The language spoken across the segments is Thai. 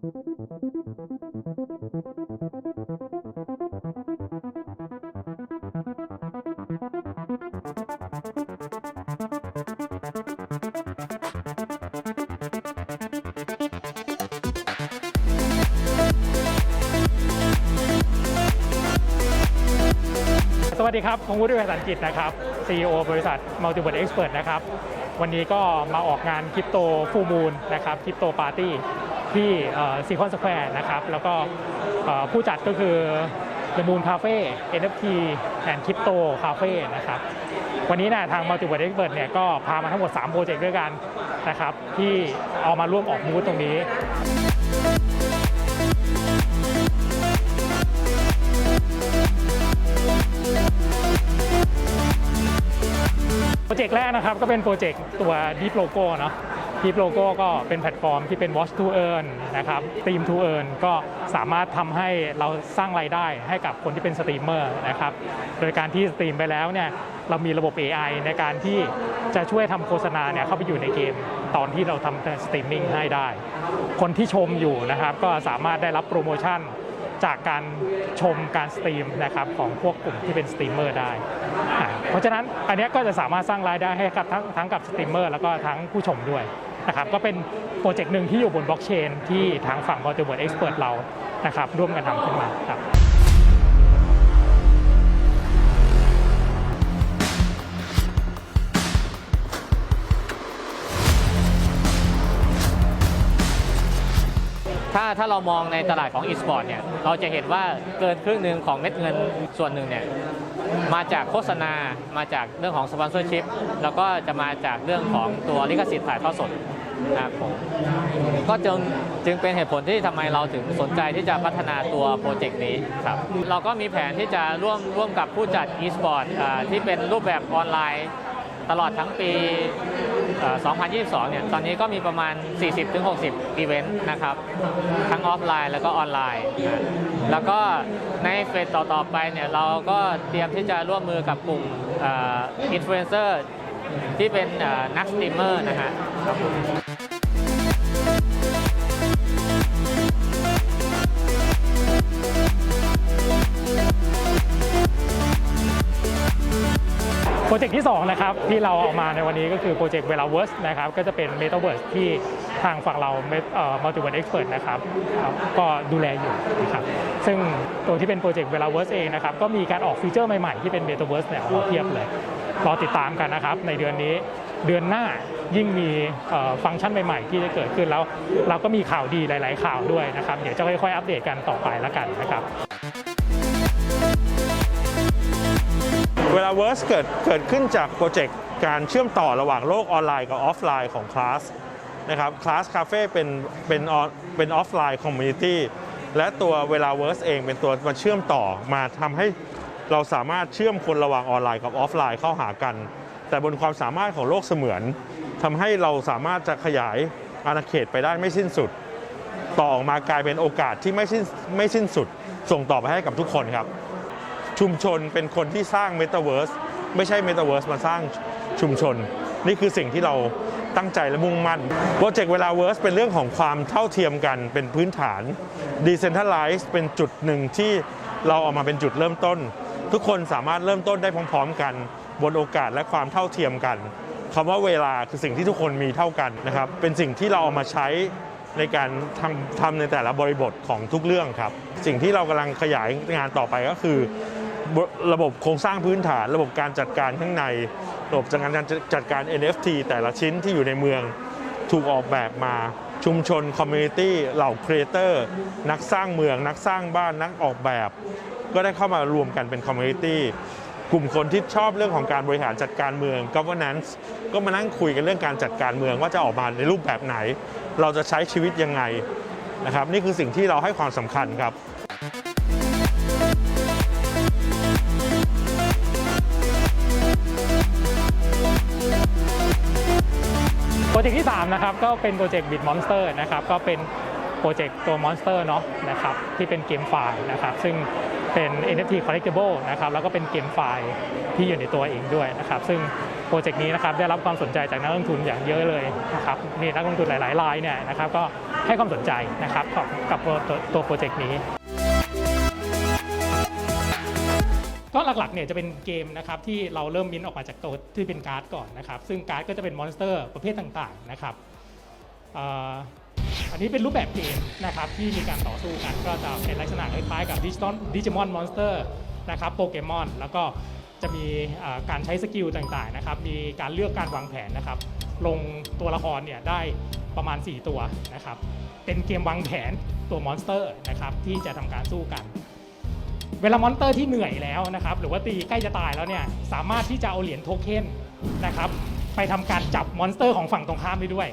สวัสดีครับผมวุฒิเวสันกิจนะครับ CEO บริษัท Multiple Expert นะครับ วันนี้ก็มาออกงานคริปโตฟูมูลนะครับคริปโตปาร์ตี้ ที่ซีคอนสแควร์นะครับ แล้วก็ผู้จัดก็คือ The Moon Cafe NFT and Crypto Cafe นะครับ วันนี้นะทาง Multiple Expert เนี่ยก็พามาทั้งหมด 3 โปรเจกต์ด้วยกันนะครับ ที่เอามาร่วมออกมูธตรงนี้โปรเจกต์แรกนะครับก็เป็นโปรเจกต์ตัว Deep Logo เนาะ Deep Logo ก็เป็นแพลตฟอร์มที่เป็น Watch to Earn นะครับ Stream to Earn ก็สามารถทำให้เราสร้างรายได้ให้กับคนที่เป็นสตรีมเมอร์นะครับโดยการที่สตรีมไปแล้วเนี่ยเรามีระบบ AI ในการที่จะช่วยทำโฆษณาเนี่ยเข้าไปอยู่ในเกม ตอนที่เราทำสตรีมมิ่งให้ได้ คนที่ชมอยู่นะครับก็สามารถได้รับโปรโมชั่นจากการชมการสตรีมนะครับของพวกกลุ่มที่เป็นสตรีมเมอร์ได้ เพราะฉะนั้นอันนี้ก็จะสามารถสร้างรายได้ให้กับทั้งทั้งกับสตรีมเมอร์แล้วก็ทั้งผู้ชมด้วย นะครับก็เป็นโปรเจกต์หนึ่งที่อยู่บนบล็อกเชนที่ทางฝั่ง Multiverse Expert เรานะครับร่วมกันทำขึ้นมาครับ ถ้าถ้าเรามองในตลาดของ e-sport เนี่ยเราจะเห็นว่าเกินครึ่งหนึ่งของเม็ดเงินส่วนหนึ่งเนี่ยมาจากโฆษณา มาจากเรื่องของสปอนเซอร์ชิพแล้วก็จะมาจากเรื่องของตัวลิขสิทธิ์ถ่ายทอดสดนะครับผมก็จึงจึงเป็นเหตุผลที่ทำไมเราถึงสนใจที่จะพัฒนาตัวโปรเจกต์นี้ครับ เราก็มีแผนที่จะร่วมร่วมกับผู้จัด e-sport อ่าที่เป็นรูปแบบออนไลน์ตลอดทั้งปี 2022 เนี่ย ตอนนี้ก็มีประมาณ 40-60 อีเวนต์นะครับ ทั้งออฟไลน์แล้วก็ออนไลน์ แล้วก็ในเฟสต่อ ๆ ไปเนี่ย เราก็เตรียมที่จะร่วมมือกับกลุ่มอินฟลูเอนเซอร์ที่เป็นนักสตรีมเมอร์นะฮะครับผม โปรเจกต์ที่2นะครับที่เราเอามาในวันนี้ก็คือโปรเจกต์ Velaverse นะครับก็จะเป็น Metaverse ที่ทางฝั่งเราเอ่อ Multiverse Expert นะครับครับก็ดูแลอยู่นะครับซึ่งตัวที่เป็นโปรเจกต์ Velaverse เองนะครับก็มีการออกฟีเจอร์ใหม่ๆที่เป็น Metaverse เนี่ยออาเพียบเลยรอติดตามกันนะครับในเดือนนี้เดือนหน้ายิ่งมีเอ่อฟังก์ชันใหม่ ๆ ที่จะเกิดขึ้นแล้วเราก็มีข่าวดีหลาย ๆ ข่าวด้วยนะครับ เดี๋ยวจะค่อย ๆ อัปเดตกันต่อไปแล้วกันนะครับ เวลา Verse เกิดเกิดขึ้นจากโปรเจกต์การเชื่อมต่อระหว่างโลกออนไลน์กับออฟไลน์ของคลาสนะครับคลาสคาเฟ่เป็นเป็นออนเป็นออฟไลน์คอมมูนิตี้และตัวเวลา Verse เองเป็นตัวมาเชื่อมต่อมาทำให้เราสามารถเชื่อมคนระหว่างออนไลน์กับออฟไลน์เข้าหากัน แต่บนความสามารถของโลกเสมือนทำให้เราสามารถจะขยายอาณาเขตไปได้ไม่สิ้นสุด ต่อออกมากลายเป็นโอกาสที่ไม่สิ้นไม่สิ้นสุด ส่งต่อไปให้กับทุกคนครับ ชุมชนเป็นคนที่สร้างเมตาเวิร์สไม่ใช่เมตาเวิร์สมาสร้างชุมชน นี่คือสิ่งที่เราตั้งใจและมุ่งมั่นโปรเจกต์เวลาเวิร์สเป็นเรื่องของความเท่าเทียมกันเป็นพื้นฐาน Decentralize เป็นจุดหนึ่งที่เราเอามาเป็นจุดเริ่มต้น ทุกคนสามารถเริ่มต้นได้พร้อม ๆ กัน บนโอกาสและความเท่าเทียมกันคำว่าเวลาคือสิ่งที่ทุกคนมีเท่ากันนะครับเป็นสิ่งที่เราเอามาใช้ในการทำทำในแต่ละบริบทของทุกเรื่องครับ สิ่งที่เรากำลังขยายงานต่อไปก็คือ ระบบโครงสร้างพื้นฐาน ระบบการจัดการข้างใน ระบบจัดการจัดการ NFT แต่ละชิ้นที่อยู่ในเมืองถูกออกแบบมาชุมชนคอมมูนิตี้เหล่าครีเอเตอร์นักสร้างเมือง นักสร้างบ้านนักออกแบบ ก็ได้เข้ามารวมกันเป็นคอมมูนิตี้กลุ่มคนที่ชอบเรื่องของการบริหารจัดการเมือง governance ก็มานั่งคุยกันเรื่องการจัดการเมืองว่าจะออกมาในรูปแบบไหน เราจะใช้ชีวิตยังไงนะครับนี่คือสิ่งที่เราให้ความสำคัญครับ จกต์ที่3นะครับก็เป็นโปรเจกต์ Bit Monster นะครับก็เป็นโปรเจกต์ตัว Monster เนาะนะครับที่เป็นเกมไฟล์นะครับซึ่งเป็น NFT collectible นะครับแล้วก็เป็นเกมไฟล์ที่อยู่ในตัวเองด้วยนะครับซึ่งโปรเจกต์นี้นะครับได้รับความสนใจจากนักลงทุนอย่างเยอะเลยนะครับมีนักลงทุนหลายๆรายเนี่ยนะครับก็ให้ความสนใจนะครับกับตัวตัวโปรเจกต์นี้ ก็หลักๆเนี่ยจะเป็นเกมนะครับที่เราเริ่มมินออกมาจากตัวที่เป็นการ์ดก่อนนะครับ ซึ่งการ์ดก็จะเป็นมอนสเตอร์ประเภทต่างๆนะครับอันนี้เป็นรูปแบบเกมนะครับที่มีการต่อสู้กันก็จะเป็นลักษณะคล้ายๆกับดิจิตอลดิจิมอนมอนสเตอร์นะครับโปเกมอนแล้วก็จะมีการใช้สกิลต่างๆนะครับ มีการเลือกการวางแผนนะครับ ลงตัวละครเนี่ยได้ประมาณ 4 ตัวนะครับ เป็นเกมวางแผนตัวมอนสเตอร์นะครับที่จะทำการสู้กัน เวลามอนเตอร์ที่เหนื่อยแล้วนะครับ หรือว่าตีใกล้จะตายแล้วเนี่ยสามารถที่จะเอาเหรียญโทเค็นนะครับไปทำการจับมอนสเตอร์ของฝั่งตรงข้ามได้ด้วย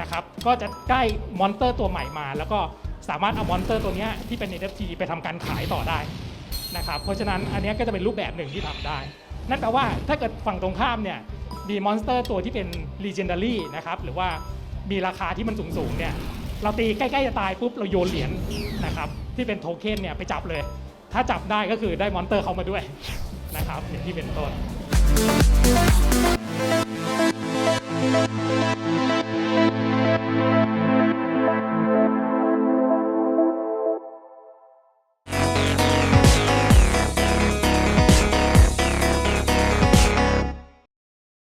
นะครับก็จะได้มอนสเตอร์ตัวใหม่มา แล้วก็สามารถเอามอนสเตอร์ตัวนี้ที่เป็น NFT ไปทำการขายต่อได้นะครับเพราะฉะนั้นอันนี้ก็จะเป็นรูปแบบหนึ่งที่ทำได้ นั่นแปลว่าถ้าเกิดฝั่งตรงข้ามเนี่ยมีมอนสเตอร์ตัวที่เป็น Legendary นะครับหรือว่ามีราคาที่มันสูงๆเนี่ยเราตีใกล้ๆจะตายปุ๊บเราโยนเหรียญนะครับที่เป็นโทเค็นเนี่ยไปจับเลย ถ้าจับได้ก็คือได้มอนเตอร์เขามาด้วยนะครับอย่างที่เป็นต้น